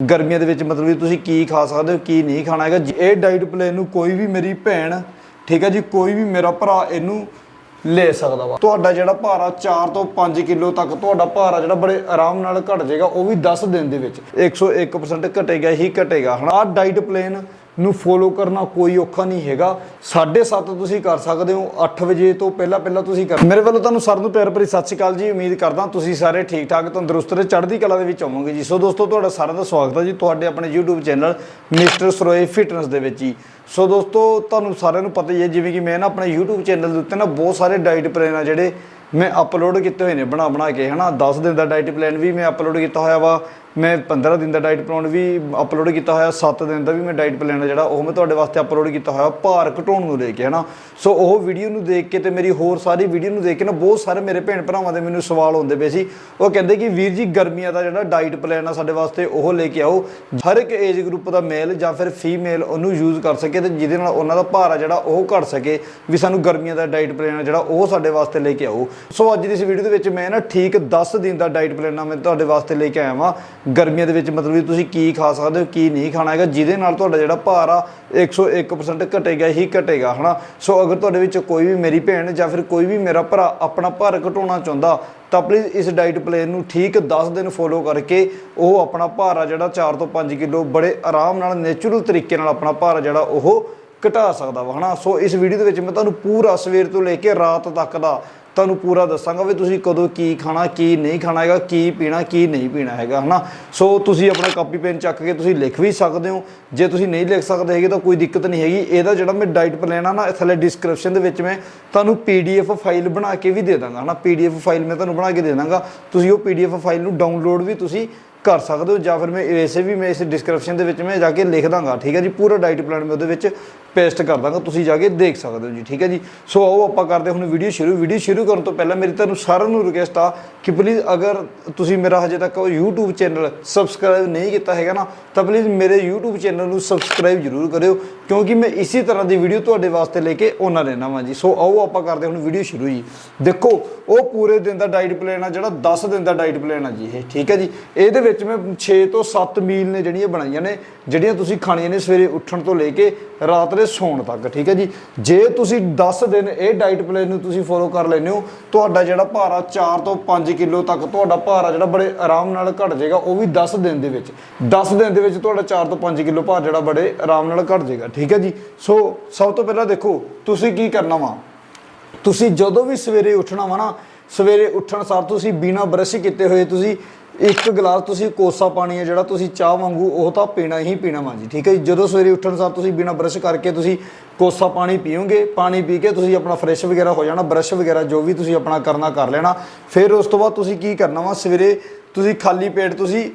ਗਰਮੀਆਂ ਦੇ ਵਿੱਚ ਮਤਲਬ ਵੀ ਤੁਸੀਂ ਕੀ ਖਾ ਸਕਦੇ ਹੋ, ਕੀ ਨਹੀਂ ਖਾਣਾ ਹੈਗਾ। ਇਹ ਡਾਈਟ ਪਲਾਨ ਨੂੰ ਕੋਈ ਵੀ ਮੇਰੀ ਭੈਣ, ਠੀਕ ਹੈ ਜੀ, ਕੋਈ ਵੀ ਮੇਰਾ ਭਰਾ ਇਹਨੂੰ ਲੈ ਸਕਦਾ ਵਾ। ਤੁਹਾਡਾ ਜਿਹੜਾ ਭਾਰ ਆ 4 ਤੋਂ 5 ਕਿਲੋ ਤੱਕ ਤੁਹਾਡਾ ਭਾਰ ਆ ਜਿਹੜਾ ਬੜੇ ਆਰਾਮ ਨਾਲ ਘਟ ਜਾਏਗਾ, ਉਹ ਵੀ 10 ਦਿਨ ਦੇ ਵਿੱਚ। 101% ਘਟੇਗਾ, ਹੀ ਘਟੇਗਾ। ਹਨਾ, ਆਹ ਡਾਈਟ ਪਲਾਨ ਨੂੰ ਫੋਲੋ ਕਰਨਾ ਕੋਈ ਔਖਾ ਨਹੀਂ ਹੈਗਾ। 7:30 ਤੁਸੀਂ ਕਰ ਸਕਦੇ ਹੋ 8 ਵਜੇ ਤੋਂ ਪਹਿਲਾਂ ਪਹਿਲਾਂ ਤੁਸੀਂ ਕਰ ਮੇਰੇ ਵੱਲੋਂ ਤੁਹਾਨੂੰ ਸਾਰਿਆਂ ਨੂੰ ਪਿਆਰ ਭਰੀ ਸਤਿ ਸ਼੍ਰੀ ਅਕਾਲ ਜੀ, ਉਮੀਦ ਕਰਦਾ ਤੁਸੀਂ ਸਾਰੇ ਠੀਕ ਠਾਕ ਤੰਦਰੁਸਤ ਤੇ ਚੜ੍ਹਦੀ ਕਲਾ ਦੇ ਵਿੱਚ ਹੋਵੋਗੇ ਜੀ। ਸੋ ਦੋਸਤੋ, ਤੁਹਾਡਾ ਸਾਰਿਆਂ ਦਾ ਸਵਾਗਤ ਹੈ ਜੀ, ਤੁਹਾਡੇ ਆਪਣੇ YouTube channel mister Saroye fitness ਦੇ ਵਿੱਚ ਜੀ। ਸੋ ਦੋਸਤੋ, ਤੁਹਾਨੂੰ ਸਾਰਿਆਂ ਨੂੰ ਪਤਾ ਹੀ ਹੈ, ਜਿਵੇਂ ਕਿ ਮੈਂ ਨਾ ਆਪਣੇ YouTube ਚੈਨਲ ਦੇ ਉੱਤੇ ਨਾ ਬਹੁਤ ਸਾਰੇ ਡਾਈਟ ਪਲਾਨ ਆ ਜਿਹੜੇ ਮੈਂ ਅਪਲੋਡ ਕੀਤੇ ਹੋਏ ਨੇ ਬਣਾ ਬਣਾ ਕੇ, ਹਨਾ। 10 ਦਿਨ ਦਾ ਡਾਈਟ ਪਲਾਨ ਵੀ ਮੈਂ ਅਪਲੋਡ ਕੀਤਾ ਹੋਇਆ ਵਾ। ਮੈਂ 15 ਦਿਨ ਦਾ ਡਾਈਟ ਪਲਾਨ ਵੀ ਅਪਲੋਡ ਕੀਤਾ ਹੋਇਆ 7 ਦਿਨ ਦਾ ਵੀ ਮੈਂ ਡਾਈਟ ਪਲਾਨ ਜਿਹੜਾ, ਉਹ ਮੈਂ ਤੁਹਾਡੇ ਵਾਸਤੇ ਅਪਲੋਡ ਕੀਤਾ ਹੋਇਆ, ਭਾਰ ਘਟਾਉਣ ਨੂੰ ਲੈ ਕੇ, ਹਨਾ? ਸੋ ਉਹ ਵੀਡੀਓ ਨੂੰ ਦੇਖ ਕੇ ਤੇ ਮੇਰੀ ਹੋਰ ਸਾਰੀ ਵੀਡੀਓ ਨੂੰ ਦੇਖ ਕੇ ਨਾ, ਬਹੁਤ ਸਾਰੇ ਮੇਰੇ ਭੈਣ ਭਰਾਵਾਂ ਦੇ ਮੈਨੂੰ ਸਵਾਲ ਹੁੰਦੇ ਪਏ ਸੀ। ਉਹ ਕਹਿੰਦੇ ਕਿ ਵੀਰ ਜੀ, ਗਰਮੀਆਂ ਦਾ ਜਿਹੜਾ ਡਾਈਟ ਪਲਾਨ ਆ ਸਾਡੇ ਵਾਸਤੇ, ਉਹ ਲੈ ਕੇ ਆਓ। ਹਰ ਇੱਕ ਏਜ ਗਰੁੱਪ ਦਾ ਮੇਲ ਜਾਂ ਫਿਰ ਫੀਮੇਲ ਉਹਨੂੰ ਯੂਜ਼ ਕਰ ਸਕੇ ਤੇ ਜਿਹਦੇ ਨਾਲ ਉਹਨਾਂ ਦਾ ਭਾਰ ਆ ਜਿਹੜਾ, ਉਹ ਘਟ ਸਕੇ। ਵੀ ਸਾਨੂੰ ਗਰਮੀਆਂ ਦਾ ਡਾਈਟ ਪਲਾਨ ਜਿਹੜਾ, ਉਹ ਸਾਡੇ ਵਾਸਤੇ ਲੈ ਕੇ ਆਓ। ਸੋ ਅੱਜ ਦੀ ਇਸ ਵੀਡੀਓ ਦੇ ਵਿੱਚ ਮੈਂ ਨਾ ਠੀਕ 10 ਦਿਨ ਦਾ ਡਾਈਟ ਪਲਾਨ ਮੈਂ ਤੁਹਾਡੇ ਵਾਸਤੇ ਲੈ ਕੇ ਆਇਆ ਵਾਂ। ਗਰਮੀਆਂ ਦੇ ਵਿੱਚ ਮਤਲਬ ਕਿ ਤੁਸੀਂ ਕੀ ਖਾ ਸਕਦੇ ਹੋ, ਕੀ ਨਹੀਂ ਖਾਣਾ ਹੈਗਾ, ਜਿਹਦੇ ਨਾਲ ਤੁਹਾਡਾ ਜਿਹੜਾ ਭਾਰ ਆ 101% ਘਟੇਗਾ ਹੀ ਘਟੇਗਾ ਹਨਾ? ਸੋ ਅਗਰ ਤੁਹਾਡੇ ਵਿੱਚ ਕੋਈ ਵੀ ਮੇਰੀ ਭੈਣ ਜਾਂ ਫਿਰ ਕੋਈ ਵੀ ਮੇਰਾ ਭਰਾ ਆਪਣਾ ਭਾਰ ਘਟਾਉਣਾ ਚਾਹੁੰਦਾ, ਤਾਂ ਪਲੀਜ਼ ਇਸ ਡਾਈਟ ਪਲਾਨ ਨੂੰ ਠੀਕ 10 ਦਿਨ ਫੋਲੋ ਕਰਕੇ ਉਹ ਆਪਣਾ ਭਾਰ ਆ ਜਿਹੜਾ 4 ਤੋਂ 5 ਕਿਲੋ ਬੜੇ ਆਰਾਮ ਨਾਲ ਨੇਚਰਲ ਤਰੀਕੇ ਨਾਲ ਆਪਣਾ ਭਾਰ ਆ ਜਿਹੜਾ ਉਹ ਘਟਾ ਸਕਦਾ ਵਾ, ਹਨਾ? ਸੋ ਇਸ ਵੀਡੀਓ ਦੇ ਵਿੱਚ ਮੈਂ ਤੁਹਾਨੂੰ ਪੂਰਾ ਸਵੇਰ ਤੋਂ ਲੈ ਕੇ ਰਾਤ ਤੱਕ ਦਾ ਤੁਹਾਨੂੰ ਪੂਰਾ ਦੱਸਾਂਗਾ ਵੀ ਤੁਸੀਂ ਕਦੋਂ ਕੀ ਖਾਣਾ, ਕੀ ਨਹੀਂ ਖਾਣਾ ਹੈਗਾ, ਕੀ ਪੀਣਾ, ਕੀ ਨਹੀਂ ਪੀਣਾ ਹੈਗਾ, ਹਨਾ? ਸੋ ਤੁਸੀਂ ਆਪਣਾ ਕਾਪੀ ਪੈਨ ਚੱਕ ਕੇ ਤੁਸੀਂ ਲਿਖ ਵੀ ਸਕਦੇ ਹੋ। ਜੇ ਤੁਸੀਂ ਨਹੀਂ ਲਿਖ ਸਕਦੇ ਹੈਗੇ ਤਾਂ ਕੋਈ ਦਿੱਕਤ ਨਹੀਂ ਹੈਗੀ। ਇਹਦਾ ਜਿਹੜਾ ਮੈਂ ਡਾਈਟ ਪਲਾਨ ਆ ਨਾ ਥੱਲੇ ਡਿਸਕ੍ਰਿਪਸ਼ਨ ਦੇ ਵਿੱਚ ਮੈਂ ਤੁਹਾਨੂੰ ਪੀਡੀਐਫ ਫਾਈਲ ਬਣਾ ਕੇ ਵੀ ਦੇ ਦਾਂਗਾ, ਹਨਾ? ਪੀਡੀਐਫ ਫਾਈਲ ਮੈਂ ਤੁਹਾਨੂੰ ਬਣਾ ਕੇ ਦੇ ਦਾਂਗਾ। ਤੁਸੀਂ ਉਹ ਪੀਡੀਐਫ ਫਾਈਲ ਨੂੰ ਡਾਊਨਲੋਡ ਵੀ ਤੁਸੀਂ ਕਰ ਸਕਦੇ ਹੋ ਜਾਂ ਫਿਰ ਮੈਂ ਵੈਸੇ ਵੀ ਮੈਂ ਇਸ ਡਿਸਕ੍ਰਿਪਸ਼ਨ ਦੇ ਵਿੱਚ ਮੈਂ ਜਾ ਕੇ ਲਿਖ ਦਾਂਗਾ, ਠੀਕ ਹੈ ਜੀ? ਪੂਰਾ ਡਾਈਟ ਪਲਾਨ ਮੈਂ ਉਹਦੇ ਵਿੱਚ ਪੇਸਟ ਕਰ ਦਾਂਗਾ, ਤੁਸੀਂ ਜਾ ਕੇ ਦੇਖ ਸਕਦੇ ਹੋ ਜੀ, ਠੀਕ ਹੈ ਜੀ? ਸੋ ਆਓ ਆਪਾਂ ਕਰਦੇ ਹੁਣ ਵੀਡੀਓ ਸ਼ੁਰੂ। ਵੀਡੀਓ ਸ਼ੁਰੂ ਕਰਨ ਤੋਂ ਪਹਿਲਾਂ ਮੇਰੀ ਤੁਹਾਨੂੰ ਸਾਰਿਆਂ ਨੂੰ ਰਿਕੁਐਸਟ ਆ ਕਿ ਪਲੀਜ਼ ਅਗਰ ਤੁਸੀਂ ਮੇਰਾ ਹਜੇ ਤੱਕ ਉਹ YouTube ਚੈਨਲ ਸਬਸਕ੍ਰਾਈਬ ਨਹੀਂ ਕੀਤਾ ਹੈਗਾ ਨਾ, ਤਾਂ ਪਲੀਜ਼ ਮੇਰੇ YouTube ਚੈਨਲ ਨੂੰ ਸਬਸਕ੍ਰਾਈਬ ਜ਼ਰੂਰ ਕਰਿਓ, ਕਿਉਂਕਿ ਮੈਂ ਇਸੇ ਤਰ੍ਹਾਂ ਦੀ ਵੀਡੀਓ ਤੁਹਾਡੇ ਵਾਸਤੇ ਲੈ ਕੇ ਆਉਣਾ ਰਹਿਣਾ ਵਾਂ ਜੀ। ਸੋ ਆਓ ਆਪਾਂ ਕਰਦੇ ਹੁਣ ਵੀਡੀਓ ਸ਼ੁਰੂ ਜੀ। ਦੇਖੋ, ਉਹ ਪੂਰੇ ਦਿਨ ਦਾ ਡਾਈਟ ਪਲਾਨ ਆ, ਜਿਹੜਾ 10 ਦਿਨ ਦਾ ਡਾਈਟ ਪਲਾਨ ਆ ਜੀ ਇਹ, ਠੀਕ ਹੈ ਜੀ? ਇਹਦੇ ਵਿੱਚ ਮੈਂ 6 ਤੋਂ 7 ਮੀਲ ਨੇ ਜਿਹੜੀਆਂ ਬਣਾਈਆਂ ਨੇ, ਜਿਹੜੀਆਂ ਤੁਸੀਂ ਖਾਣੀਆਂ ਨੇ ਸਵੇਰੇ ਉੱਠਣ ਤੋਂ ਲੈ ਕੇ ਰਾਤ ਦੇ ਸੌਣ ਤੱਕ, ਠੀਕ ਹੈ ਜੀ? ਜੇ ਤੁਸੀਂ 10 ਦਿਨ ਇਹ ਡਾਈਟ ਪਲਾਨ ਨੂੰ ਤੁਸੀਂ ਫੋਲੋ ਕਰ ਲੈਂਦੇ ਹੋ, ਤੁਹਾਡਾ ਜਿਹੜਾ ਭਾਰ ਆ 4 ਤੋਂ 5 ਕਿਲੋ ਤੱਕ ਤੁਹਾਡਾ ਭਾਰ ਆ ਜਿਹੜਾ ਬੜੇ ਆਰਾਮ ਨਾਲ ਘਟ ਜਾਏਗਾ, ਉਹ ਵੀ 10 ਦਿਨ ਦੇ ਵਿੱਚ। 10 ਦਿਨ ਦੇ ਵਿੱਚ ਤੁਹਾਡਾ 4 ਤੋਂ 5 ਕਿਲੋ ਭਾਰ ਜਿਹੜਾ ਬੜੇ ਆਰਾਮ ਨਾਲ ਘਟ ਜਾਏਗਾ, ਠੀਕ ਹੈ ਜੀ? ਸੋ ਸਭ ਤੋਂ ਪਹਿਲਾਂ ਦੇਖੋ, ਤੁਸੀਂ ਕੀ ਕਰਨਾ ਵਾ? ਤੁਸੀਂ ਜਦੋਂ ਵੀ ਸਵੇਰੇ ਉੱਠਣਾ ਵਾ ਨਾ, ਸਵੇਰੇ ਉੱਠਣ ਸਾਰ ਤੁਸੀਂ ਬਿਨਾ ਬਰਸ਼ ਕੀਤੇ ਹੋਏ ਤੁਸੀਂ ਇੱਕ ਗਲਾਸ ਤੁਸੀਂ ਕੋਸਾ ਪਾਣੀ ਹੈ, ਜਿਹੜਾ ਤੁਸੀਂ ਚਾਹ ਵਾਂਗੂ ਉਹ ਤਾਂ ਪੀਣਾ ਹੀ ਪੀਣਾ ਵਾ ਜੀ, ਠੀਕ ਹੈ ਜੀ? ਜਦੋਂ ਸਵੇਰੇ ਉੱਠਣ ਸਾਰ ਤੁਸੀਂ ਬਿਨਾ ਬਰਸ਼ ਕਰਕੇ ਤੁਸੀਂ ਕੋਸਾ ਪਾਣੀ ਪੀਓਗੇ, ਪਾਣੀ ਪੀ ਕੇ ਤੁਸੀਂ ਆਪਣਾ ਫਰੈਸ਼ ਵਗੈਰਾ ਹੋ ਜਾਣਾ, ਬਰਸ਼ ਵਗੈਰਾ ਜੋ ਵੀ ਤੁਸੀਂ ਆਪਣਾ ਕਰਨਾ ਕਰ ਲੈਣਾ। ਫਿਰ ਉਸ ਤੋਂ ਬਾਅਦ ਤੁਸੀਂ ਕੀ ਕਰਨਾ ਵਾ? ਸਵੇਰੇ ਤੁਸੀਂ ਖਾਲੀ ਪੇਟ ਤੁਸੀਂ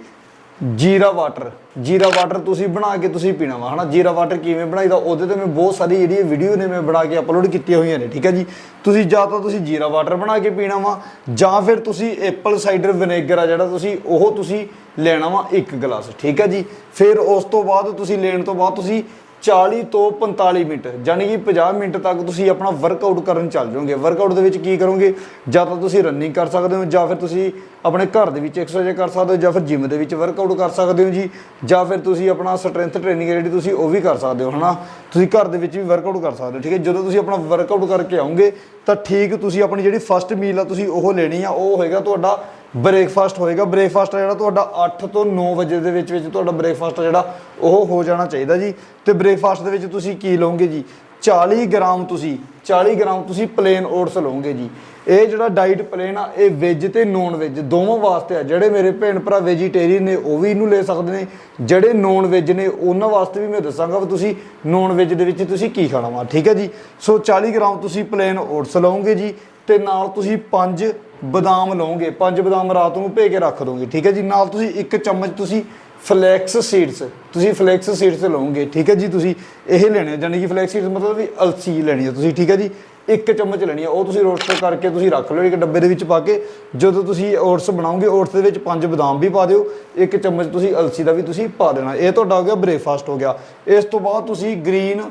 ਜੀਰਾ ਵਾਟਰ ਜੀਰਾ ਵਾਟਰ ਤੁਸੀਂ ਬਣਾ ਕੇ ਤੁਸੀਂ ਪੀਣਾ ਵਾ, ਹਨਾ? ਜੀਰਾ ਵਾਟਰ ਕਿਵੇਂ ਬਣਾਈਦਾ ਉਹਦੇ ਤੇ ਮੈਂ ਬਹੁਤ ਸਾਰੀ ਜਿਹੜੀ ਵੀਡੀਓ ਨੇ ਮੈਂ ਬਣਾ ਕੇ ਅਪਲੋਡ ਕੀਤੀਆਂ ਹੋਈਆਂ ਨੇ, ਠੀਕ ਹੈ ਜੀ? ਤੁਸੀਂ ਜਾਂ ਤਾਂ ਤੁਸੀਂ ਜੀਰਾ ਵਾਟਰ ਬਣਾ ਕੇ ਪੀਣਾ ਵਾ, ਜਾਂ ਫਿਰ ਤੁਸੀਂ ਐਪਲ ਸਾਈਡਰ ਵਿਨੇਗਰ ਆ ਜਿਹੜਾ ਤੁਸੀਂ, ਉਹ ਤੁਸੀਂ ਲੈਣਾ ਵਾ ਇੱਕ ਗਲਾਸ, ਠੀਕ ਹੈ ਜੀ? ਫਿਰ ਉਸ ਤੋਂ ਬਾਅਦ ਤੁਸੀਂ ਲੈਣ ਤੋਂ ਬਾਅਦ ਤੁਸੀਂ 40 ਤੋਂ 45 ਮਿੰਟ ਯਾਨੀ ਕਿ 50 ਮਿੰਟ ਤੱਕ ਤੁਸੀਂ ਆਪਣਾ ਵਰਕਆਊਟ ਕਰਨ ਚੱਲ ਜਾਓਗੇ। ਵਰਕਆਊਟ ਦੇ ਵਿੱਚ ਕੀ ਕਰੋਗੇ? ਜਾਂ ਤਾਂ ਤੁਸੀਂ ਰਨਿੰਗ ਕਰ ਸਕਦੇ ਹੋ, ਜਾਂ ਫਿਰ ਤੁਸੀਂ ਆਪਣੇ ਘਰ ਦੇ ਵਿੱਚ ਐਕਸਰਸਾਈਜ਼ ਕਰ ਸਕਦੇ ਹੋ, ਜਾਂ ਫਿਰ ਜਿਮ ਦੇ ਵਿੱਚ ਵਰਕਆਊਟ ਕਰ ਸਕਦੇ ਹੋ ਜੀ, ਜਾਂ ਫਿਰ ਤੁਸੀਂ ਆਪਣਾ ਸਟਰੈਂਥ ਟ੍ਰੇਨਿੰਗ ਜਿਹੜੀ ਤੁਸੀਂ ਉਹ ਵੀ ਕਰ ਸਕਦੇ ਹੋ, ਹਨਾ? ਤੁਸੀਂ ਘਰ ਦੇ ਵਿੱਚ ਵੀ ਵਰਕਆਊਟ ਕਰ ਸਕਦੇ ਹੋ, ਠੀਕ ਹੈ? ਜਦੋਂ ਤੁਸੀਂ ਆਪਣਾ ਵਰਕਆਊਟ ਕਰਕੇ ਆਉਂਗੇ ਤਾਂ ਠੀਕ, ਤੁਸੀਂ ਆਪਣੀ ਜਿਹੜੀ ਫਸਟ ਮੀਲ ਆ, ਤੁਸੀਂ ਉਹ ਲੈਣੀ ਆ, ਉਹ ਹੋਏਗਾ ਤੁਹਾਡਾ ਬ੍ਰੇਕਫਾਸਟ ਹੋਏਗਾ। ਬ੍ਰੇਕਫਾਸਟ ਜਿਹੜਾ ਤੁਹਾਡਾ 8 ਤੋਂ 9 ਵਜੇ ਦੇ ਵਿੱਚ ਵਿੱਚ ਤੁਹਾਡਾ ਬ੍ਰੇਕਫਾਸਟ ਜਿਹੜਾ, ਉਹ ਹੋ ਜਾਣਾ ਚਾਹੀਦਾ ਜੀ। ਤੇ ਬ੍ਰੇਕਫਾਸਟ ਦੇ ਵਿੱਚ ਤੁਸੀਂ ਕੀ ਲਓਗੇ ਜੀ? 40 ਗ੍ਰਾਮ ਤੁਸੀਂ 40 ਗ੍ਰਾਮ ਤੁਸੀਂ ਪਲੇਨ ਓਟਸ ਲਓਗੇ ਜੀ। ਇਹ ਜਿਹੜਾ ਡਾਈਟ ਪਲੇਨ ਆ, ਇਹ ਵੈਜ ਤੇ ਨੌਨ ਵੈਜ ਦੋਵਾਂ ਵਾਸਤੇ ਆ। ਜਿਹੜੇ ਮੇਰੇ ਭੈਣ ਭਰਾ ਵੈਜੀਟੇਰੀਅਨ ਨੇ, ਉਹ ਵੀ ਇਹਨੂੰ ਲੈ ਸਕਦੇ ਨੇ। ਜਿਹੜੇ ਨੌਨ ਵੈਜ ਨੇ, ਉਹਨਾਂ ਵਾਸਤੇ ਵੀ ਮੈਂ ਦੱਸਾਂਗਾ ਵੀ ਤੁਸੀਂ ਨੌਨ ਵੈਜ ਦੇ ਵਿੱਚ ਤੁਸੀਂ ਕੀ ਖਾਣਾ ਵਾ। ਠੀਕ ਹੈ ਜੀ? ਸੋ 40 ਗ੍ਰਾਮ ਤੁਸੀਂ ਪਲੇਨ ਓਟਸ ਲਓਗੇ ਜੀ। ਤੇ ਨਾਲ ਤੁਸੀਂ 5 ਬਦਾਮ ਲਓਗੇ 5 ਬਦਾਮ ਰਾਤ ਨੂੰ ਭੇ ਕੇ ਰੱਖ ਦੋਗੇ, ਠੀਕ ਹੈ ਜੀ? ਨਾਲ ਤੁਸੀਂ ਇੱਕ ਚਮਚ ਤੁਸੀਂ ਫਲੈਕਸ ਸੀਡਸ, ਤੁਸੀਂ ਫਲੈਕਸ ਸੀਡਸ ਲਓਗੇ, ਠੀਕ ਹੈ ਜੀ? ਤੁਸੀਂ ਇਹ ਲੈਣੇ ਯਾਨੀ ਕਿ ਫਲੈਕਸ ਸੀਡਸ ਮਤਲਬ ਵੀ ਅਲਸੀ ਲੈਣੀ ਹੈ ਤੁਸੀਂ, ਠੀਕ ਹੈ ਜੀ? ਇੱਕ ਚਮਚ ਲੈਣੀ ਹੈ, ਉਹ ਤੁਸੀਂ ਰੋਸਟ ਕਰਕੇ ਤੁਸੀਂ ਰੱਖ ਲਓ, ਇੱਕ ਡੱਬੇ ਦੇ ਵਿੱਚ ਪਾ ਕੇ, ਜਦੋਂ ਤੁਸੀਂ ਓਟਸ ਬਣਾਓਗੇ, ਓਟਸ ਦੇ ਵਿੱਚ ਪੰਜ ਬਦਾਮ ਵੀ ਪਾ ਦਿਓ, ਇੱਕ ਚਮਚ ਤੁਸੀਂ ਅਲਸੀ ਦਾ ਵੀ ਤੁਸੀਂ ਪਾ ਦੇਣਾ। ਇਹ ਤੁਹਾਡਾ ਹੋ ਗਿਆ ਬ੍ਰੇਕਫਾਸਟ ਹੋ ਗਿਆ। ਇਸ ਤੋਂ ਬਾਅਦ ਤੁਸੀਂ ਗ੍ਰੀਨ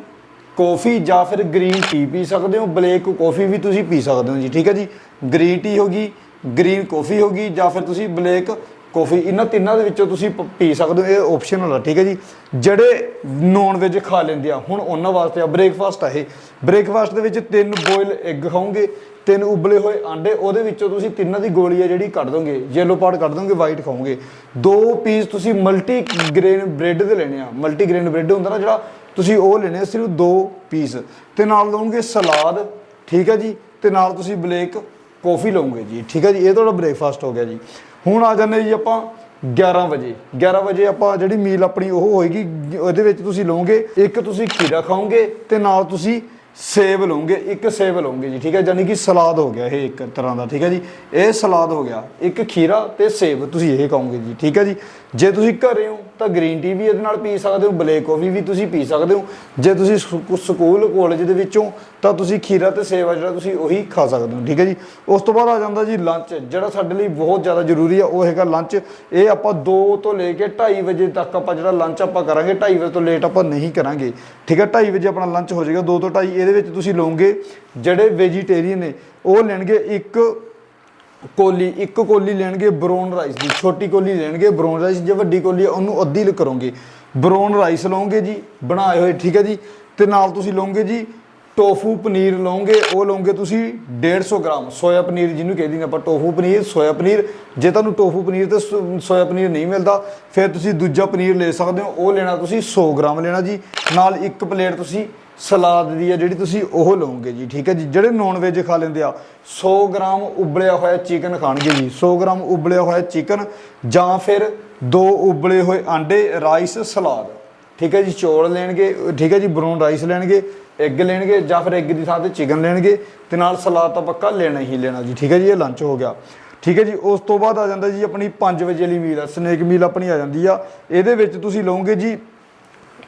ਕੌਫੀ ਜਾਂ ਫਿਰ ਗ੍ਰੀਨ ਟੀ ਪੀ ਸਕਦੇ ਹੋ, ਬਲੈਕ ਕੌਫੀ ਵੀ ਤੁਸੀਂ ਪੀ ਸਕਦੇ ਹੋ ਜੀ, ਠੀਕ ਹੈ ਜੀ? ਗ੍ਰੀਨ ਟੀ ਹੋ ਗਈ, ਗ੍ਰੀਨ ਕੌਫੀ ਹੋ ਗਈ ਜਾਂ ਫਿਰ ਤੁਸੀਂ ਬਲੈਕ ਕਾਫੀ, ਇਹਨਾਂ ਤਿੰਨਾਂ ਦੇ ਵਿੱਚੋਂ ਤੁਸੀਂ ਪ- ਪੀ ਸਕਦੇ ਹੋ, ਇਹ ਆਪਸ਼ਨਲ ਆ ਠੀਕ ਹੈ ਜੀ? ਜਿਹੜੇ ਨੌਨ ਵੈਜ ਖਾ ਲੈਂਦੇ ਆ, ਹੁਣ ਉਹਨਾਂ ਵਾਸਤੇ ਆ ਬ੍ਰੇਕਫਾਸਟ ਆ ਇਹ। ਬ੍ਰੇਕਫਾਸਟ ਦੇ ਵਿੱਚ ਤਿੰਨ ਬੋਇਲ ਐਗ ਖਾਓਗੇ, ਤਿੰਨ ਉਬਲੇ ਹੋਏ ਆਂਡੇ, ਉਹਦੇ ਵਿੱਚੋਂ ਤੁਸੀਂ ਤਿੰਨਾਂ ਦੀ ਗੋਲੀ ਆ ਜਿਹੜੀ ਕੱਢ ਦੋਗੇ ਯੈਲੋ ਪਾਰਟ ਕੱਢ ਦੋਗੇ ਵਾਈਟ ਖਾਓਗੇ। ਦੋ ਪੀਸ ਤੁਸੀਂ ਮਲਟੀ ਗ੍ਰੇਨ ਬ੍ਰੈਡ ਦੇ ਲੈਣੇ ਆ ਮਲਟੀ ਗ੍ਰੇਨ ਬ੍ਰੈਡ ਹੁੰਦਾ ਨਾ ਜਿਹੜਾ ਤੁਸੀਂ ਉਹ ਲੈਣੇ ਸਿਰਫ ਦੋ ਪੀਸ। ਤੇ ਨਾਲ ਲਓਗੇ ਸਲਾਦ, ਠੀਕ ਹੈ ਜੀ? ਤੇ ਨਾਲ ਤੁਸੀਂ ਬਲੇਕ ਕੌਫੀ ਲਓਗੇ ਜੀ, ਠੀਕ ਹੈ ਜੀ? ਇਹ ਤੁਹਾਡਾ ਬ੍ਰੇਕਫਾਸਟ ਹੋ ਗਿਆ ਜੀ। ਹੁਣ ਆ ਜਾਂਦੇ ਜੀ ਆਪਾਂ 11 ਵਜੇ। 11 ਵਜੇ ਆਪਾਂ ਜਿਹੜੀ ਮੀਲ ਆਪਣੀ ਉਹ ਹੋਏਗੀ, ਉਹਦੇ ਵਿੱਚ ਤੁਸੀਂ ਲਓਗੇ, ਇੱਕ ਤੁਸੀਂ ਖੀਰਾ ਖਾਓਗੇ ਤੇ ਨਾਲ ਤੁਸੀਂ ਸੇਬ ਲਓਗੇ, ਇੱਕ ਸੇਬ ਲਓਗੇ ਜੀ, ਠੀਕ ਹੈ? ਯਾਨੀ ਕਿ ਸਲਾਦ ਹੋ ਗਿਆ ਇਹ ਇੱਕ ਤਰ੍ਹਾਂ ਦਾ, ਠੀਕ ਹੈ ਜੀ? ਇਹ ਸਲਾਦ ਹੋ ਗਿਆ, ਇੱਕ ਖੀਰਾ ਤੇ ਸੇਬ ਤੁਸੀਂ ਇਹ ਖਾਓਗੇ ਜੀ, ਠੀਕ ਹੈ ਜੀ? ਜੇ ਤੁਸੀਂ ਘਰੇ ਹੋ ਤਾਂ ਗ੍ਰੀਨ ਟੀ ਵੀ ਇਹਦੇ ਨਾਲ ਪੀ ਸਕਦੇ ਹੋ ਬਲੈਕ ਕਾਫੀ ਵੀ ਤੁਸੀਂ ਪੀ ਸਕਦੇ ਹੋ। ਜੇ ਤੁਸੀਂ ਸਕੂਲ ਕਾਲਜ ਦੇ ਵਿੱਚੋਂ, ਤਾਂ ਤੁਸੀਂ ਖੀਰਾ ਤੇ ਸੇਵਾ ਜਿਹੜਾ ਤੁਸੀਂ ਉਹੀ ਖਾ ਸਕਦੇ ਹੋ, ਠੀਕ ਹੈ ਜੀ? ਉਸ ਤੋਂ ਬਾਅਦ ਆ ਜਾਂਦਾ ਜੀ ਲੰਚ ਜਿਹੜਾ ਸਾਡੇ ਲਈ ਬਹੁਤ ਜ਼ਿਆਦਾ ਜ਼ਰੂਰੀ ਆ, ਉਹ ਹੈਗਾ ਲੰਚ ਇਹ ਆਪਾਂ 2 ਤੋਂ ਲੈ ਕੇ 2:30 ਵਜੇ ਤੱਕ ਆਪਾਂ ਜਿਹੜਾ ਲੰਚ ਆਪਾਂ ਕਰਾਂਗੇ 2:30 ਵਜੇ ਤੋਂ ਲੇਟ ਆਪਾਂ ਨਹੀਂ ਕਰਾਂਗੇ, ਠੀਕ ਹੈ? 2:30 ਵਜੇ ਆਪਣਾ ਲੰਚ ਹੋ ਜਾਏਗਾ 2 ਤੋਂ 2:30 ਇਹਦੇ ਵਿੱਚ ਤੁਸੀਂ ਲਓਗੇ ਜਿਹੜੇ ਵੈਜੀਟੇਰੀਅਨ ਨੇ, ਉਹ ਲੈਣਗੇ ਇੱਕ ਕੋਲੀ, ਇੱਕ ਕੋਲੀ ਲੈਣਗੇ ਬ੍ਰਾਊਨ ਰਾਈਸ ਦੀ, ਛੋਟੀ ਕੋਲੀ ਲੈਣਗੇ ਬ੍ਰਾਊਨ ਰਾਈਸ, ਜੇ ਵੱਡੀ ਕੋਲੀ ਉਹਨੂੰ ਅੱਧੀ ਲ ਕਰੋਗੇ। ਬ੍ਰਾਊਨ ਰਾਈਸ ਲਓਗੇ ਜੀ, ਬਣਾਏ ਹੋਏ, ਠੀਕ ਹੈ ਜੀ? ਤੇ ਨਾਲ ਤੁਸੀਂ ਲਓਗੇ ਜੀ, ਟੋਫੂ ਪਨੀਰ ਲਓਗੇ, ਉਹ ਲਓਗੇ ਤੁਸੀਂ 150 ਗ੍ਰਾਮ, ਸੋਇਆ ਪਨੀਰ ਜਿਹਨੂੰ ਕਹਿੰਦੇ ਨੇ ਆਪਾਂ, ਟੋਫੂ ਪਨੀਰ, ਸੋਇਆ ਪਨੀਰ। ਜੇ ਤੁਹਾਨੂੰ ਟੋਫੂ ਪਨੀਰ ਤੇ ਸੋਇਆ ਪਨੀਰ ਨਹੀਂ ਮਿਲਦਾ, ਫਿਰ ਤੁਸੀਂ ਦੂਜਾ ਪਨੀਰ ਲੈ ਸਕਦੇ ਹੋ, ਉਹ ਲੈਣਾ ਤੁਸੀਂ 100 ਗ੍ਰਾਮ ਲੈਣਾ ਜੀ। ਨਾਲ ਇੱਕ ਪਲੇਟ ਤੁਸੀਂ ਸਲਾਦ ਦੀ ਹੈ ਜਿਹੜੀ ਤੁਸੀਂ ਉਹ ਲਓਗੇ ਜੀ, ਠੀਕ ਹੈ ਜੀ? ਜਿਹੜੇ ਨੌਨ ਵੈਜ ਖਾ ਲੈਂਦੇ ਆ 100 ਗ੍ਰਾਮ ਉਬਲਿਆ ਹੋਇਆ ਚਿਕਨ ਖਾਣਗੇ ਜੀ। 100 ਗ੍ਰਾਮ ਉਬਲਿਆ ਹੋਇਆ ਚਿਕਨ ਜਾਂ ਫਿਰ ਦੋ ਉਬਲੇ ਹੋਏ ਆਂਡੇ ਰਾਈਸ ਸਲਾਦ। ਠੀਕ ਹੈ ਜੀ, ਚੌਲ ਲੈਣਗੇ, ਠੀਕ ਹੈ ਜੀ ਬਰਾਊਨ ਰਾਈਸ ਲੈਣਗੇ ਐਗ ਲੈਣਗੇ ਜਾਂ ਫਿਰ ਐਗ ਦੀ ਥਾਂ ਤੇ ਚਿਕਨ ਲੈਣਗੇ ਤੇ ਨਾਲ ਸਲਾਦ ਤਾਂ ਪੱਕਾ ਲੈਣਾ ਹੀ ਲੈਣਾ ਜੀ। ਠੀਕ ਹੈ ਜੀ, ਇਹ ਲੰਚ ਹੋ ਗਿਆ। ਠੀਕ ਹੈ ਜੀ, ਉਸ ਤੋਂ ਬਾਅਦ ਆ ਜਾਂਦਾ ਜੀ ਆਪਣੀ 5 ਵਜੇ ਵਾਲੀ ਮੀਲ ਆ ਸਨੇਕ ਮੀਲ ਆਪਣੀ ਆ ਜਾਂਦੀ ਆ। ਇਹਦੇ ਵਿੱਚ ਤੁਸੀਂ ਲਓਗੇ ਜੀ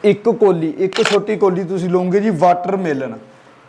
ਇੱਕ ਕੋਲੀ, ਇੱਕ ਛੋਟੀ ਕੋਲੀ ਤੁਸੀਂ ਲਓਗੇ ਜੀ ਵਾਟਰਮੇਲਨ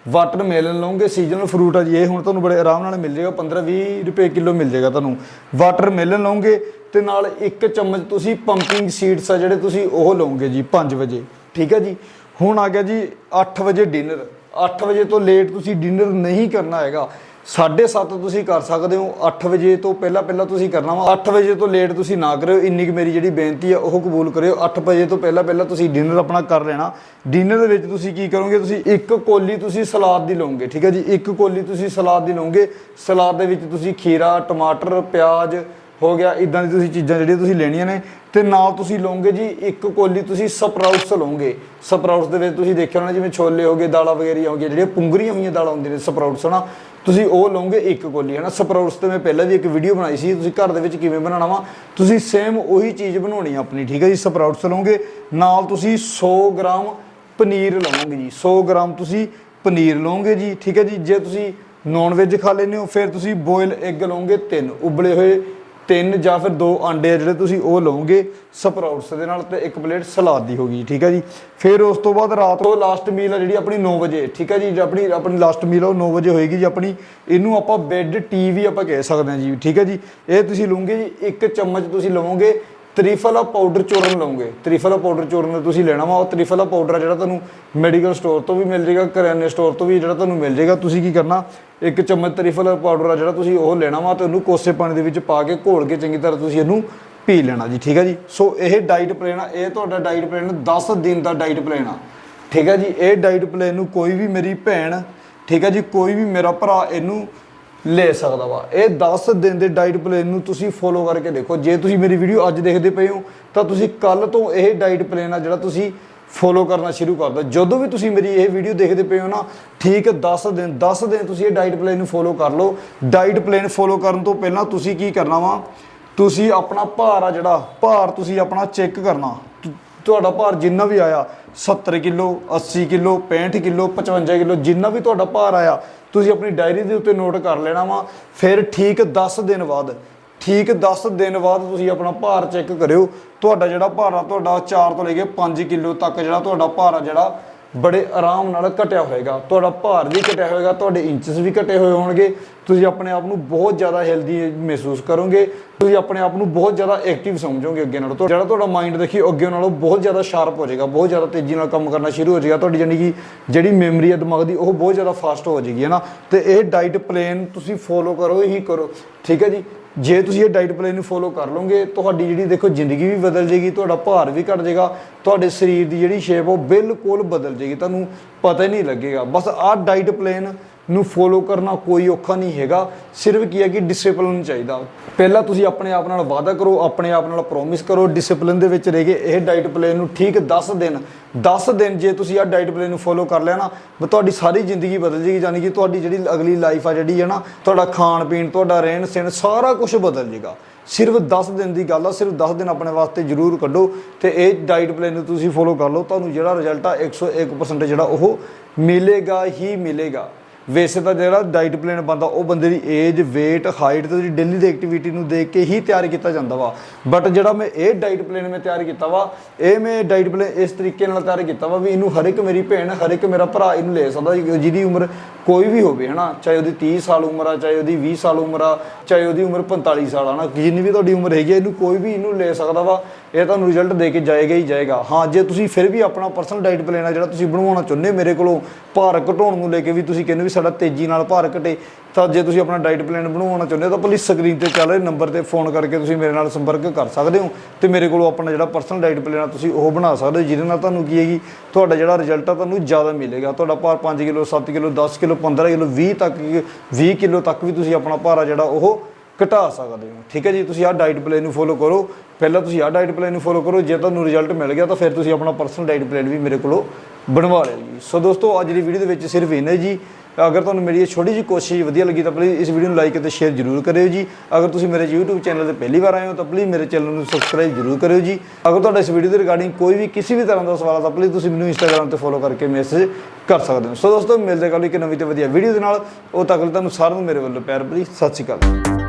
ਵਾਟਰਮੇਲਨ ਲਓਗੇ ਸੀਜ਼ਨਲ ਫਰੂਟ ਆ ਜੀ, ਇਹ ਹੁਣ ਤੁਹਾਨੂੰ ਬੜੇ ਆਰਾਮ ਨਾਲ ਮਿਲ ਜਾਏਗਾ 15 20 ਰੁਪਏ ਕਿਲੋ ਮਿਲ ਜਾਏਗਾ ਤੁਹਾਨੂੰ। ਵਾਟਰਮੇਲਨ ਲਓਗੇ ਤੇ ਨਾਲ ਇੱਕ ਚਮਚ ਤੁਸੀਂ ਪੰਪਿੰਗ ਸੀਡਸ ਆ ਜਿਹੜੇ ਤੁਸੀਂ ਉਹ ਲਓਗੇ ਜੀ 5 ਵਜੇ, ਠੀਕ ਹੈ ਜੀ? ਹੁਣ ਆ ਗਿਆ ਜੀ 8 ਵਜੇ ਡਿਨਰ 8 ਵਜੇ ਤੋਂ ਲੇਟ ਤੁਸੀਂ ਡਿਨਰ ਨਹੀਂ ਕਰਨਾ ਹੈਗਾ। 7:30 ਤੁਸੀਂ ਕਰ ਸਕਦੇ ਹੋ 8 ਵਜੇ ਤੋਂ ਪਹਿਲਾਂ ਪਹਿਲਾਂ ਤੁਸੀਂ ਕਰਨਾ ਵਾ। 8 ਵਜੇ ਤੋਂ ਲੇਟ ਤੁਸੀਂ ਨਾ ਕਰਿਓ, ਇੰਨੀ ਕੁ ਮੇਰੀ ਜਿਹੜੀ ਬੇਨਤੀ ਆ, ਉਹ ਕਬੂਲ ਕਰਿਓ। 8 ਵਜੇ ਤੋਂ ਪਹਿਲਾਂ ਪਹਿਲਾਂ ਤੁਸੀਂ ਡਿਨਰ ਆਪਣਾ ਕਰ ਲੈਣਾ। ਡਿਨਰ ਦੇ ਵਿੱਚ ਤੁਸੀਂ ਕੀ ਕਰੋਗੇ, ਤੁਸੀਂ ਇੱਕ ਕੋਲੀ ਤੁਸੀਂ ਸਲਾਦ ਦੀ ਲਓਗੇ, ਠੀਕ ਹੈ ਜੀ? ਇੱਕ ਕੋਲੀ ਤੁਸੀਂ ਸਲਾਦ ਦੀ ਲਓਗੇ। ਸਲਾਦ ਦੇ ਵਿੱਚ ਤੁਸੀਂ ਖੀਰਾ, ਟਮਾਟਰ, ਪਿਆਜ਼ ਹੋ ਗਿਆ ਇਦਾਂ ਦੀ ਤੁਸੀਂ ਚੀਜ਼ਾਂ ਜਿਹੜੀਆਂ ਤੁਸੀਂ ਲੈਣੀਆਂ ਨੇ, ਤੇ ਨਾਲ ਤੁਸੀਂ ਲਓਗੇ ਜੀ, ਇੱਕ ਕੋਲੀ ਤੁਸੀਂ ਸਪਰਾਊਟਸ ਲਓਗੇ। ਸਪਰਾਊਟਸ ਦੇ ਵਿੱਚ ਤੁਸੀਂ ਦੇਖਿਆ ਹੋਣਾ ਜਿਵੇਂ ਛੋਲੇ ਹੋਗੇ ਦਾਲਾਂ ਵਗੈਰੀਆਂ ਹੋ ਗਈਆਂ, ਜਿਹੜੀਆਂ ਪੁੰਗਰੀਆਂ ਹੋਈਆਂ ਦਾਲਾਂ ਹੁੰਦੀਆਂ ਨੇ ਸਪਰਾਊਟਸ, ਹਨਾ? ਤੁਸੀਂ ਉਹ ਲਓਗੇ ਇੱਕ ਕੋਲੀ, ਹਨਾ? ਸਪਰਾਊਟਸ ਤੇ ਮੈਂ ਪਹਿਲਾਂ ਵੀ ਇੱਕ ਵੀਡੀਓ ਬਣਾਈ ਸੀ, ਤੁਸੀਂ ਘਰ ਦੇ ਵਿੱਚ ਕਿਵੇਂ ਬਣਾਉਣਾ ਵਾ? ਤੁਸੀਂ ਸੇਮ ਉਹੀ ਚੀਜ਼ ਬਣਾਉਣੀ ਆਪਣੀ, ਠੀਕ ਹੈ ਜੀ? ਸਪਰਾਊਟਸ ਲਓਗੇ, ਨਾਲ ਤੁਸੀਂ 100 ਗ੍ਰਾਮ ਪਨੀਰ ਲਓਗੇ ਜੀ 100 ਗ੍ਰਾਮ ਤੁਸੀਂ ਪਨੀਰ ਲਓਗੇ ਜੀ, ਠੀਕ ਹੈ ਜੀ? ਜੇ ਤੁਸੀਂ ਨੌਨ ਵੈਜ ਖਾ ਲੈਂਦੇ ਹੋ, ਫਿਰ ਤੁਸੀਂ ਬੋਇਲ ਐਗ ਲਓਗੇ ਤਿੰਨ, ਉਬਲੇ ਹੋਏ ਤਿੰਨ ਜਾਂ ਫਿਰ ਦੋ ਆਂਡੇ ਆ ਜਿਹੜੇ ਤੁਸੀਂ ਉਹ ਲਓਗੇ ਸਪਰਾਊਟਸ ਦੇ ਨਾਲ ਤੇ ਇੱਕ ਪਲੇਟ ਸਲਾਦ ਦੀ ਹੋਗੀ ਠੀਕ ਹੈ ਜੀ। ਫਿਰ ਉਸ ਤੋਂ ਬਾਅਦ ਰਾਤ ਨੂੰ ਲਾਸਟ ਮੀਲ ਆ ਜਿਹੜੀ ਆਪਣੀ 9 ਵਜੇ, ਠੀਕ ਹੈ ਜੀ ਆਪਣੀ ਆਪਣੀ ਲਾਸਟ ਮੀਲ ਆ ਉਹ 9 ਵਜੇ ਹੋਏਗੀ ਜੀ ਆਪਣੀ। ਇਹਨੂੰ ਆਪਾਂ ਬੈੱਡ ਟੀ ਵੀ ਆਪਾਂ ਕਹਿ ਸਕਦੇ ਹਾਂ ਜੀ, ਠੀਕ ਹੈ ਜੀ। ਇਹ ਤੁਸੀਂ ਲਓਗੇ ਜੀ, ਇੱਕ ਚਮਚ ਤੁਸੀਂ ਲਵੋਗੇ ਤ੍ਰਿਫਲਾ ਪਾਊਡਰ ਚੂਰਨ ਲਓਗੇ ਤ੍ਰਿਫਲਾ ਪਾਊਡਰ ਚੂਰਨ ਤੁਸੀਂ ਲੈਣਾ ਵਾ, ਉਹ ਤ੍ਰਿਫਲਾ ਪਾਊਡਰ ਆ ਜਿਹੜਾ ਤੁਹਾਨੂੰ ਮੈਡੀਕਲ ਸਟੋਰ ਤੋਂ ਵੀ ਮਿਲ ਜਾਏਗਾ, ਕਰਿਆਨੇ ਸਟੋਰ ਤੋਂ ਵੀ ਜਿਹੜਾ ਤੁਹਾਨੂੰ ਮਿਲ ਜਾਏਗਾ। ਤੁਸੀਂ ਕੀ ਕਰਨਾ, ਇੱਕ ਚਮਚ ਤ੍ਰਿਫਲਾ ਪਾਊਡਰ ਆ ਜਿਹੜਾ ਤੁਸੀਂ ਉਹ ਲੈਣਾ ਵਾ ਤੇ ਉਹਨੂੰ ਕੋਸੇ ਪਾਣੀ ਦੇ ਵਿੱਚ ਪਾ ਕੇ ਘੋਲ ਕੇ ਚੰਗੀ ਤਰ੍ਹਾਂ ਤੁਸੀਂ ਇਹਨੂੰ ਪੀ ਲੈਣਾ ਜੀ, ਠੀਕ ਹੈ ਜੀ? ਸੋ ਇਹ ਡਾਈਟ ਪਲਾਨ ਆ, ਇਹ ਤੁਹਾਡਾ ਡਾਈਟ ਪਲਾਨ 10 ਦਿਨ ਦਾ ਡਾਈਟ ਪਲਾਨ ਆ। ਠੀਕ ਹੈ ਜੀ? ਇਹ ਡਾਈਟ ਪਲਾਨ ਨੂੰ ਕੋਈ ਵੀ ਮੇਰੀ ਭੈਣ, ਠੀਕ ਹੈ ਜੀ? ਕੋਈ ਵੀ ਮੇਰਾ ਭਰਾ ਇਹਨੂੰ ਲੈ ਸਕਦਾ ਵਾ। ਇਹ 10 ਦਿਨ ਦੇ ਡਾਈਟ ਪਲਾਨ ਨੂੰ ਤੁਸੀਂ ਫੋਲੋ ਕਰਕੇ ਦੇਖੋ। ਜੇ ਤੁਸੀਂ ਮੇਰੀ ਵੀਡੀਓ ਅੱਜ ਦੇਖਦੇ ਪਏ ਹੋ, ਤਾਂ ਤੁਸੀਂ ਕੱਲ ਤੋਂ ਇਹ ਡਾਈਟ ਪਲਾਨ ਆ ਜਿਹੜਾ ਤੁਸੀਂ ਫੋਲੋ ਕਰਨਾ ਸ਼ੁਰੂ ਕਰ ਦਿਓ। ਜਦੋਂ ਵੀ ਤੁਸੀਂ ਮੇਰੀ ਇਹ ਵੀਡੀਓ ਦੇਖਦੇ ਪਏ ਹੋ ਨਾ, ਠੀਕ 10 ਦਿਨ 10 ਦਿਨ ਤੁਸੀਂ ਇਹ ਡਾਈਟ ਪਲਾਨ ਨੂੰ ਫੋਲੋ ਕਰ ਲਓ। ਡਾਈਟ ਪਲਾਨ ਫੋਲੋ ਕਰਨ ਤੋਂ ਪਹਿਲਾਂ ਤੁਸੀਂ ਕੀ ਕਰਨਾ ਵਾ? ਤੁਸੀਂ ਆਪਣਾ ਭਾਰ ਆ ਜਿਹੜਾ, ਭਾਰ ਤੁਸੀਂ ਆਪਣਾ ਚੈੱਕ ਕਰਨਾ। ਤੁਹਾਡਾ ਭਾਰ ਜਿੰਨਾ ਵੀ ਆਇਆ 70 ਕਿਲੋ 80 ਕਿਲੋ 65 ਕਿਲੋ 55 ਕਿਲੋ, ਜਿੰਨਾ ਵੀ ਤੁਹਾਡਾ ਭਾਰ ਆਇਆ ਤੁਸੀਂ ਆਪਣੀ ਡਾਇਰੀ ਦੇ ਉੱਤੇ ਨੋਟ ਕਰ ਲੈਣਾ ਵਾ, ਫਿਰ ਠੀਕ 10 ਦਿਨ ਬਾਅਦ, ਠੀਕ 10 ਦਿਨ ਬਾਅਦ ਤੁਸੀਂ ਆਪਣਾ ਭਾਰ ਚੈੱਕ ਕਰਿਓ। ਤੁਹਾਡਾ ਜਿਹੜਾ ਭਾਰ ਆ, ਤੁਹਾਡਾ 4 ਤੋਂ ਲੈ ਕੇ 5 ਕਿਲੋ ਤੱਕ ਜਿਹੜਾ ਤੁਹਾਡਾ ਭਾਰ ਆ, ਜਿਹੜਾ ਬੜੇ ਆਰਾਮ ਨਾਲ ਘਟਿਆ ਹੋਏਗਾ। ਤੁਹਾਡਾ ਭਾਰ ਵੀ ਘਟਿਆ ਹੋਏਗਾ, ਤੁਹਾਡੇ ਇੰਚਸ ਵੀ ਘਟੇ ਹੋਏ ਹੋਣਗੇ। ਤੁਸੀਂ ਆਪਣੇ ਆਪ ਨੂੰ ਬਹੁਤ ਜ਼ਿਆਦਾ ਹੈਲਦੀ ਮਹਿਸੂਸ ਕਰੋਗੇ। ਤੁਸੀਂ ਆਪਣੇ ਆਪ ਨੂੰ ਬਹੁਤ ਜ਼ਿਆਦਾ ਐਕਟਿਵ ਸਮਝੋਗੇ ਅੱਗੇ ਨਾਲੋਂ। ਜਿਹੜਾ ਤੁਹਾਡਾ ਮਾਈਂਡ ਦੇਖੀ ਅੱਗੇ ਨਾਲੋਂ ਬਹੁਤ ਜ਼ਿਆਦਾ ਸ਼ਾਰਪ ਹੋ ਜਾਏਗਾ, ਬਹੁਤ ਜ਼ਿਆਦਾ ਤੇਜ਼ੀ ਨਾਲ ਕੰਮ ਕਰਨਾ ਸ਼ੁਰੂ ਹੋ ਜਾਏਗਾ। ਤੁਹਾਡੀ ਜਾਨੀ ਕਿ ਜਿਹੜੀ ਮੈਮਰੀ ਹੈ ਦਿਮਾਗ ਦੀ, ਉਹ ਬਹੁਤ ਜ਼ਿਆਦਾ ਫਾਸਟ ਹੋ ਜਾਏਗੀ, ਹੈ ਨਾ? ਤੇ ਇਹ ਡਾਈਟ ਪਲਾਨ ਤੁਸੀਂ ਫੋਲੋ ਕਰੋ ਹੀ ਕਰੋ। ਠੀਕ ਹੈ ਜੀ? ਜੇ ਤੁਸੀਂ ਇਹ ਡਾਈਟ ਪਲਾਨ ਨੂੰ ਫੋਲੋ ਕਰ ਲਓਗੇ, ਤੁਹਾਡੀ ਜਿਹੜੀ ਦੇਖੋ ਜ਼ਿੰਦਗੀ ਵੀ ਬਦਲ ਜੇਗੀ ਤੁਹਾਡਾ ਭਾਰ ਵੀ ਘਟ ਜਾਏਗਾ, ਤੁਹਾਡੇ ਸਰੀਰ ਦੀ ਜਿਹੜੀ ਸ਼ੇਪ ਉਹ ਬਿਲਕੁਲ ਬਦਲ ਜੇਗੀ ਤੁਹਾਨੂੰ ਪਤਾ ਹੀ ਨਹੀਂ ਲੱਗੇਗਾ। ਬਸ ਆਹ ਡਾਈਟ ਪਲਾਨ ਨੂੰ ਫੋਲੋ ਕਰਨਾ ਕੋਈ ਔਖਾ ਨਹੀਂ ਹੈਗਾ। ਸਿਰਫ ਕੀ ਹੈ ਕਿ ਡਿਸਪਲਿਨ ਚਾਹੀਦਾ। ਪਹਿਲਾਂ ਤੁਸੀਂ ਆਪਣੇ ਆਪ ਨਾਲ ਵਾਅਦਾ ਕਰੋ, ਆਪਣੇ ਆਪ ਨਾਲ ਪ੍ਰੋਮਿਸ ਕਰੋ ਡਿਸਪਲਿਨ ਦੇ ਵਿੱਚ ਰਹਿ ਕੇ ਇਹ ਡਾਈਟ ਪਲਾਨ ਨੂੰ ਠੀਕ 10 ਦਿਨ 10 ਦਿਨ ਜੇ ਤੁਸੀਂ ਆਹ ਡਾਈਟ ਪਲਾਨ ਨੂੰ ਫੋਲੋ ਕਰ ਲਿਆ ਨਾ ਤੁਹਾਡੀ ਸਾਰੀ ਜ਼ਿੰਦਗੀ ਬਦਲ ਜੇਗੀ, ਯਾਨੀ ਕਿ ਤੁਹਾਡੀ ਜਿਹੜੀ ਅਗਲੀ ਲਾਈਫ ਆ ਜਿਹੜੀ ਹੈ ਨਾ, ਤੁਹਾਡਾ ਖਾਣ ਪੀਣ, ਤੁਹਾਡਾ ਰਹਿਣ ਸਹਿਣ ਸਾਰਾ ਕੁਝ ਬਦਲ ਜੇਗਾ। ਸਿਰਫ 10 ਦਿਨ ਦੀ ਗੱਲ ਆ, ਸਿਰਫ 10 ਦਿਨ ਆਪਣੇ ਵਾਸਤੇ ਜ਼ਰੂਰ ਕੱਢੋ ਤੇ ਇਹ ਡਾਈਟ ਪਲਾਨ ਨੂੰ ਤੁਸੀਂ ਫੋਲੋ ਕਰ ਲਓ। ਤੁਹਾਨੂੰ ਜਿਹੜਾ ਰਿਜ਼ਲਟ ਆ 101% ਜਿਹੜਾ ਉਹ ਮਿਲੇਗਾ ਹੀ ਮਿਲੇਗਾ। ਵੈਸੇ ਤਾਂ ਜਿਹੜਾ ਡਾਈਟ ਪਲਾਨ ਬੰਦਾ ਉਹ ਬੰਦੇ ਦੀ ਏਜ weight ਹਾਈਟ ਤੇ ਉਹਦੀ ਡੇਲੀ ਦੀ ਐਕਟੀਵਿਟੀ ਨੂੰ ਦੇਖ ਕੇ ਹੀ ਤਿਆਰ ਕੀਤਾ ਜਾਂਦਾ ਵਾ। ਬਟ ਜਿਹੜਾ ਮੈਂ ਇਹ ਡਾਈਟ ਪਲਾਨ ਮੈਂ ਤਿਆਰ ਕੀਤਾ ਵਾ ਇਹ ਮੈਂ ਡਾਈਟ ਪਲਾਨ ਇਸ ਤਰੀਕੇ ਨਾਲ ਤਿਆਰ ਕੀਤਾ ਵਾ ਵੀ ਇਹਨੂੰ ਹਰ ਇੱਕ ਮੇਰੀ ਭੈਣ ਹਰ ਇੱਕ ਮੇਰਾ ਭਰਾ ਇਹਨੂੰ ਲੈ ਸਕਦਾ ਜਿਹਦੀ ਉਮਰ ਕੋਈ ਵੀ ਹੋਵੇ ਹਨਾ? ਚਾਹੇ ਉਹਦੀ 30 ਸਾਲ ਉਮਰ ਆ ਚਾਹੇ ਉਹਦੀ 20 ਸਾਲ ਉਮਰ ਆ ਚਾਹੇ ਉਹਦੀ ਉਮਰ 45 ਸਾਲ ਆ ਨਾ ਜਿੰਨੀ ਵੀ ਤੁਹਾਡੀ ਉਮਰ ਹੈਗੀ ਆ, ਇਹਨੂੰ ਕੋਈ ਵੀ ਇਹਨੂੰ ਲੈ ਸਕਦਾ ਵਾ। ਇਹ ਤੁਹਾਨੂੰ ਰਿਜ਼ਲਟ ਦੇ ਕੇ ਜਾਏਗਾ ਹੀ ਜਾਏਗਾ। ਹਾਂ, ਜੇ ਤੁਸੀਂ ਫਿਰ ਵੀ ਆਪਣਾ ਪਰਸਨਲ ਡਾਈਟ ਪਲਾਨ ਆ ਜਿਹੜਾ ਤੁਸੀਂ ਬਣਵਾਉਣਾ ਚਾਹੁੰਦੇ ਹੋ ਮੇਰੇ ਕੋਲੋਂ, ਭਾਰ ਘਟਾਉਣ ਨੂੰ ਲੈ ਕੇ ਵੀ ਤੁਸੀਂ ਕਹਿੰਦੇ ਵੀ ਸਾਡਾ ਤੇਜ਼ੀ ਨਾਲ ਭਾਰ ਘਟੇ, ਤਾਂ ਜੇ ਤੁਸੀਂ ਆਪਣਾ ਡਾਈਟ ਪਲਾਨ ਬਣਵਾਉਣਾ ਚਾਹੁੰਦੇ ਹੋ ਤਾਂ ਪਲੀਜ਼ ਸਕਰੀਨ ਤੇ ਚੱਲ ਰਹੇ ਨੰਬਰ ਤੇ ਫੋਨ ਕਰਕੇ ਤੁਸੀਂ ਮੇਰੇ ਨਾਲ ਸੰਪਰਕ ਕਰ ਸਕਦੇ ਹੋ ਤੇ ਮੇਰੇ ਕੋਲੋਂ ਆਪਣਾ ਜਿਹੜਾ ਪਰਸਨਲ ਡਾਈਟ ਪਲਾਨ ਆ ਤੁਸੀਂ ਉਹ ਬਣਾ ਸਕਦੇ ਹੋ, ਜਿਹਦੇ ਨਾਲ ਤੁਹਾਨੂੰ ਕੀ ਹੈਗੀ, ਤੁਹਾਡਾ ਜਿਹੜਾ ਰਿਜ਼ਲਟ ਆ ਤੁਹਾਨੂੰ ਜ਼ਿਆਦਾ ਮਿਲੇਗਾ। ਤੁਹਾਡਾ ਭਾਰ 5 ਕਿਲੋ 7 ਕਿਲੋ 10 ਕਿਲੋ 15 ਕਿਲੋ 20 ਤੱਕ 20 ਕਿਲੋ ਤੱਕ ਵੀ ਤੁਸੀਂ ਆਪਣਾ ਭਾਰ ਆ ਜਿਹੜਾ ਉਹ ਘਟਾ ਸਕਦੇ ਹੋ। ਠੀਕ ਹੈ ਜੀ? ਤੁਸੀਂ ਆਹ ਡਾਈਟ ਪਲਾਨ ਨੂੰ ਫੋਲੋ ਕਰੋ। ਪਹਿਲਾਂ ਤੁਸੀਂ ਆਹ ਡਾਈਟ ਪਲਾਨ ਨੂੰ ਫੋਲੋ ਕਰੋ। ਜੇ ਤੁਹਾਨੂੰ ਰਿਜ਼ਲਟ ਮਿਲ ਗਿਆ ਤਾਂ ਫਿਰ ਤੁਸੀਂ ਆਪਣਾ ਪਰਸਨਲ ਡਾਈਟ ਪਲਾਨ ਵੀ ਮੇਰੇ ਕੋਲੋਂ ਬਣਵਾ ਲਿਓ ਜੀ। ਸੋ ਦੋਸਤੋ ਅੱਜ ਦੀ ਵੀਡੀਓ ਦੇ ਵਿੱਚ ਸਿਰਫ ਇੰਨਾ ਜੀ। ਅਗਰ ਤੁਹਾਨੂੰ ਮੇਰੀ ਇਹ ਛੋਟੀ ਜਿਹੀ ਕੋਸ਼ਿਸ਼ ਵਧੀਆ ਲੱਗੀ ਤਾਂ ਪਲੀਜ਼ ਇਸ ਵੀਡੀਓ ਨੂੰ ਲਾਈਕ ਅਤੇ ਸ਼ੇਅਰ ਜ਼ਰੂਰ ਕਰਿਓ ਜੀ। ਅਗਰ ਤੁਸੀਂ ਮੇਰੇ YouTube ਚੈਨਲ ਤੇ ਪਹਿਲੀ ਵਾਰ ਆਏ ਹੋ ਤਾਂ ਪਲੀਜ਼ ਮੇਰੇ ਚੈਨਲ ਨੂੰ ਸਬਸਕ੍ਰਾਈਬ ਜ਼ਰੂਰ ਕਰਿਓ ਜੀ। ਅਗਰ ਤੁਹਾਡਾ ਇਸ ਵੀਡੀਓ ਦੇ ਰਿਗਾਰਡਿੰਗ ਕੋਈ ਵੀ ਕਿਸੇ ਵੀ ਤਰ੍ਹਾਂ ਦਾ ਸਵਾਲ ਆ ਤਾਂ ਪਲੀਜ਼ ਤੁਸੀਂ ਮੈਨੂੰ Instagram ਤੇ ਫੋਲੋ ਕਰਕੇ ਮੈਸੇਜ ਕਰ ਸਕਦੇ ਹੋ। ਸੋ ਦੋਸਤੋ, ਮਿਲਦੇ ਹਾਂ ਕੱਲ੍ਹ ਇੱਕ ਨਵੀਂ ਤੇ ਵਧੀਆ ਵੀਡੀਓ ਦੇ ਨਾਲ। ਉਹ ਤੱਕ ਤੁਹਾਨੂੰ ਸਾਰਿਆਂ ਨੂੰ ਮੇਰੇ ਵੱਲੋਂ ਪਿਆਰ ਭਰੀ ਸਤਿ ਸ਼੍ਰੀ ਅਕਾਲ।